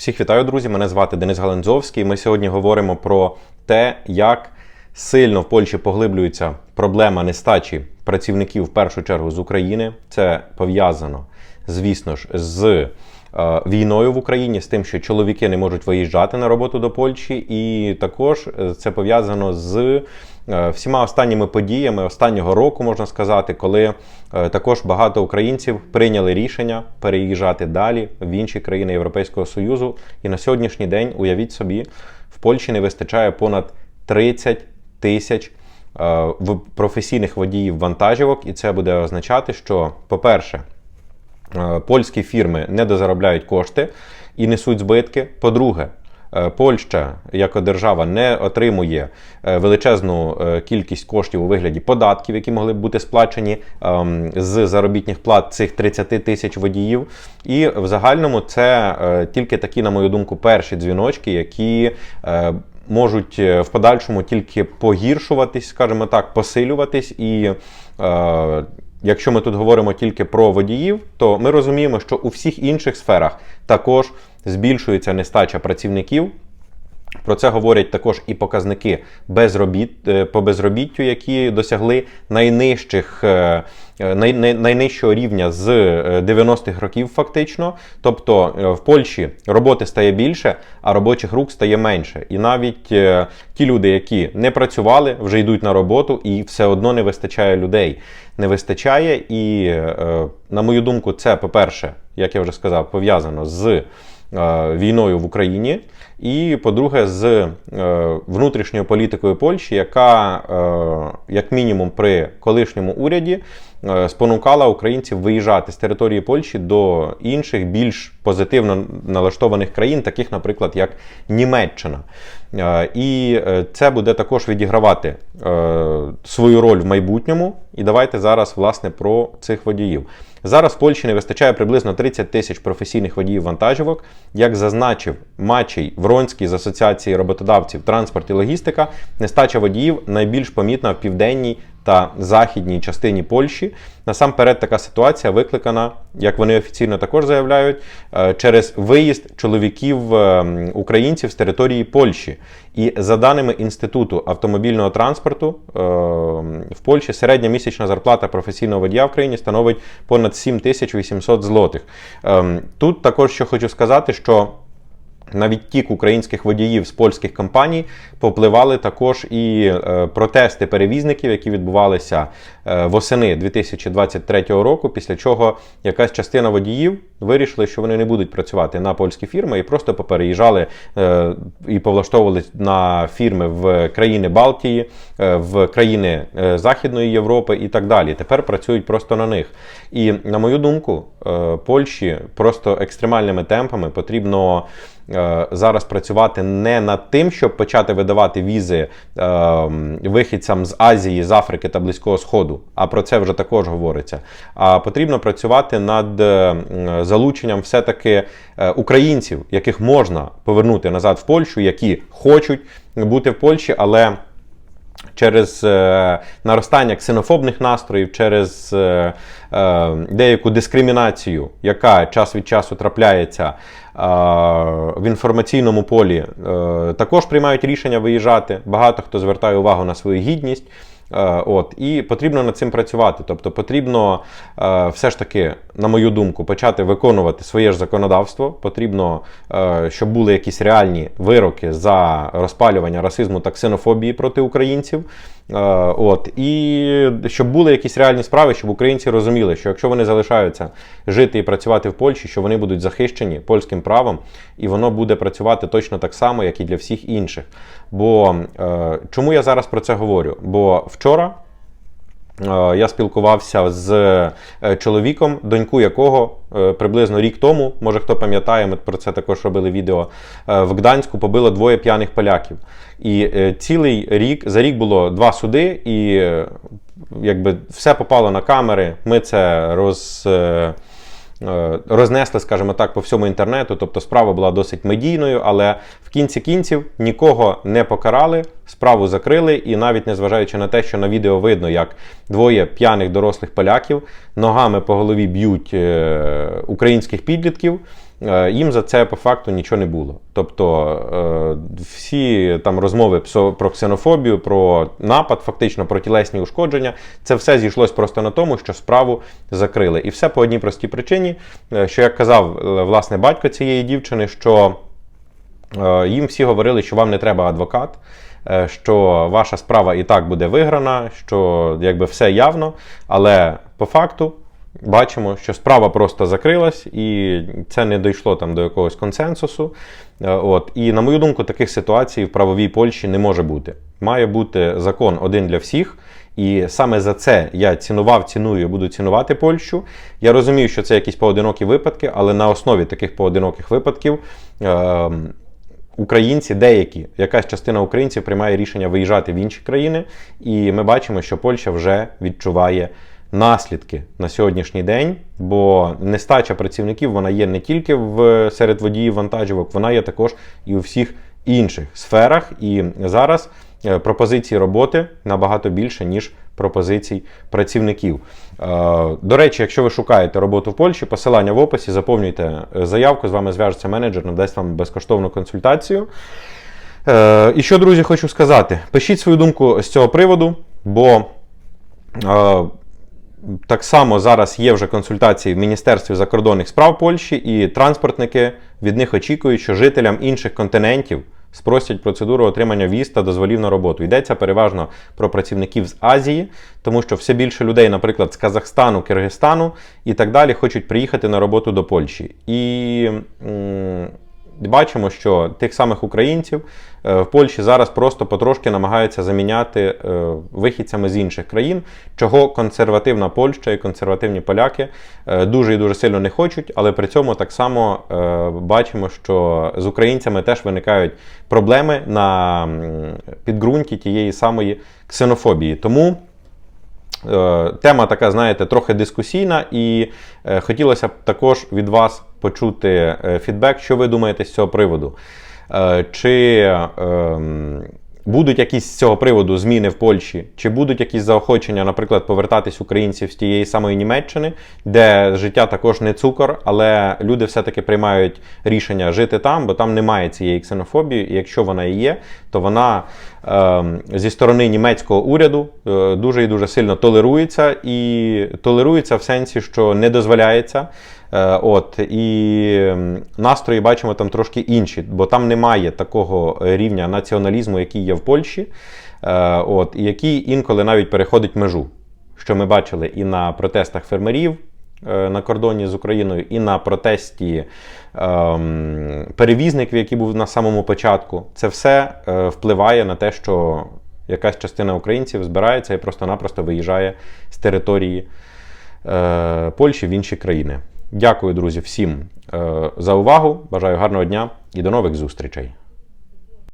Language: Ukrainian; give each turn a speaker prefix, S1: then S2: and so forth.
S1: Всіх вітаю, друзі! Мене звати Денис Галанзовський. Ми сьогодні говоримо про те, як сильно в Польщі поглиблюється проблема нестачі працівників в першу чергу з України. Це пов'язано, звісно ж, з війною в Україні, з тим, що чоловіки не можуть виїжджати на роботу до Польщі, і також е, це пов'язано з е, всіма останніми подіями останнього року, можна сказати, коли е, також багато українців прийняли рішення переїжджати далі в інші країни Європейського Союзу. І на сьогоднішній день, уявіть собі, в Польщі не вистачає понад 30 тисяч е, в- професійних водіїв вантажівок, і це буде означати, що, по-перше, Е, польські фірми не дозаробляють кошти і несуть збитки. По-друге, е, Польща як держава не отримує е, величезну е, кількість коштів у вигляді податків, які могли б бути сплачені ем, з заробітних плат цих 30 тисяч водіїв. І в загальному це е, тільки такі, на мою думку, перші дзвіночки, які е, можуть е, в подальшому тільки погіршуватись, скажімо так, посилюватись і. е, Якщо ми тут говоримо тільки про водіїв, то ми розуміємо, що у всіх інших сферах також збільшується нестача працівників. Про це говорять також і показники безробіт, е, по безробіттю, які досягли найнижчих, е, е, най, най, найнижчого рівня з е, 90-х років, фактично. Тобто в Польщі роботи стає більше, а робочих рук стає менше. І навіть ті люди, які не працювали, вже йдуть на роботу, і все одно не вистачає людей. Не вистачає, і, на мою думку, це, по-перше, як я вже сказав, пов'язано з війною в Україні. І, по-друге, з е, внутрішньою політикою Польщі, яка, е, як мінімум, при колишньому уряді е, спонукала українців виїжджати з території Польщі до інших більш позитивно налаштованих країн, таких, наприклад, як Німеччина. І це буде також відігравати свою роль в майбутньому. І давайте зараз власне про цих водіїв. Зараз в Польщі не вистачає приблизно 30 тисяч професійних водіїв вантажівок. Як зазначив Мачій Вронський з Асоціації роботодавців транспорт і логістика, нестача водіїв найбільш помітна в південній та західній частині Польщі. Насамперед, така ситуація викликана, як вони офіційно також заявляють, е, через виїзд чоловіків е, українців з території Польщі. І за даними Інституту автомобільного транспорту, е, в Польщі середня місячна зарплата професійного водія в країні становить понад 7800 злотих. Ем, Тут також що хочу сказати, що на відтік українських водіїв з польських компаній попливали також і е, протести перевізників, які відбувалися е, восени 2023 року, після чого якась частина водіїв вирішили, що вони не будуть працювати на польські фірми і просто попереїжджали е, і повлаштовувались на фірми в країни Балтії, в країни Західної Європи і так далі. Тепер працюють просто на них. І на мою думку, Польщі просто екстремальними темпами потрібно зараз працювати не над тим, щоб почати видавати візи е, вихідцям з Азії, з Африки та Близького Сходу. А про це вже також говориться. А потрібно працювати над е, залученням все-таки е, українців, яких можна повернути назад в Польщу, які хочуть бути в Польщі, але через е, наростання ксенофобних настроїв, через е, е, деяку дискримінацію, яка час від часу трапляється е, в інформаційному полі, е, також приймають рішення виїжджати. Багато хто звертає увагу на свою гідність. Е, От, і потрібно над цим працювати. Тобто потрібно е, все ж таки, на мою думку, почати виконувати своє ж законодавство. Потрібно, е, щоб були якісь реальні вироки за розпалювання расизму та ксенофобії проти українців. Е, От, і щоб були якісь реальні справи, щоб українці розуміли, що якщо вони залишаються жити і працювати в Польщі, що вони будуть захищені польським правом, і воно буде працювати точно так само, як і для всіх інших. Бо е, чому я зараз про це говорю? Бо вчора. Е, Я спілкувався з е, чоловіком, доньку якого е, приблизно рік тому, може хто пам'ятає, ми про це також робили відео. В Гданську побило двоє п'яних поляків. І цілий рік за рік було два суди, і якби все попало на камери. Ми це роз. Рознесли, скажімо так, по всьому інтернету, тобто справа була досить медійною, але в кінці кінців нікого не покарали, справу закрили, і навіть незважаючи на те, що на відео видно, як двоє п'яних дорослих поляків ногами по голові б'ють е, українських підлітків. е, їм за це по факту нічого не було. Тобто е, всі там розмови про ксенофобію, про напад, фактично про тілесні ушкодження, це все зійшлось просто на тому, що справу закрили. І все по одній простій причині, що як казав власне батько цієї дівчини, що Їм всі говорили, що вам не треба адвокат, що ваша справа і так буде виграна, що якби все явно. Але по факту бачимо, що справа просто закрилась, і це не дійшло там до якогось консенсусу. Е, От. І на мою думку, таких ситуацій в правовій Польщі не може бути. Має бути закон один для всіх. І саме за це я цінував, ціную буду цінувати Польщу. Я розумію, що це якісь поодинокі випадки, але на основі таких поодиноких випадків. Е- Українці, деякі, якась частина українців приймає рішення виїжджати в інші країни, і ми бачимо, що Польща вже відчуває наслідки на сьогоднішній день, бо нестача працівників вона є не тільки в серед водіїв вантажівок, вона є також і у всіх інших сферах. І зараз е, пропозиції роботи набагато більше, ніж пропозицій працівників. Е, До речі, якщо ви шукаєте роботу в Польщі, посилання в описі, заповнюйте е, заявку, з вами зв'яжеться менеджер, надасть вам безкоштовну консультацію. Е, І що, друзі, хочу сказати: пишіть свою думку з цього приводу, бо так само зараз є вже консультації в Міністерстві закордонних справ Польщі, і транспортники від них очікують, що жителям інших континентів спростять процедуру отримання віз та дозволів на роботу. Йдеться переважно про працівників з Азії, тому що все більше людей, наприклад, з Казахстану, Киргизстану і так далі, хочуть приїхати на роботу до Польщі. І бачимо, що тих самих українців е, в Польщі зараз просто потрошки намагаються заміняти е, вихідцями з інших країн, чого консервативна Польща і консервативні поляки е, дуже і дуже сильно не хочуть, але при цьому так само бачимо, що з українцями теж виникають проблеми на підґрунті тієї самої ксенофобії. Тому. Тема така, знаєте, трохи дискусійна, і хотілося б також від вас почути е, фідбек, що ви думаєте з цього приводу. Е, Чи ем, будуть якісь з цього приводу зміни в Польщі, чи будуть якісь заохочення, наприклад, повертатись українців з тієї самої Німеччини, де життя також не цукор, але люди все-таки приймають рішення жити там, бо там немає цієї ксенофобії, і якщо вона і є, то вона ем, зі сторони німецького уряду е, дуже і дуже сильно толерується, і толерується в сенсі, що не дозволяється. Е, От і настрої бачимо там трошки інші, бо там немає такого рівня націоналізму, який є в Польщі, е, от, і який інколи навіть переходить межу. Що ми бачили і на протестах фермерів е, на кордоні з Україною, і на протесті ем, перевізників, який був на самому початку. Це все е, впливає на те, що якась частина українців збирається і просто-напросто виїжджає з території е, Польщі в інші країни. Дякую, друзі, всім е, за увагу. Бажаю гарного дня і до нових зустрічей.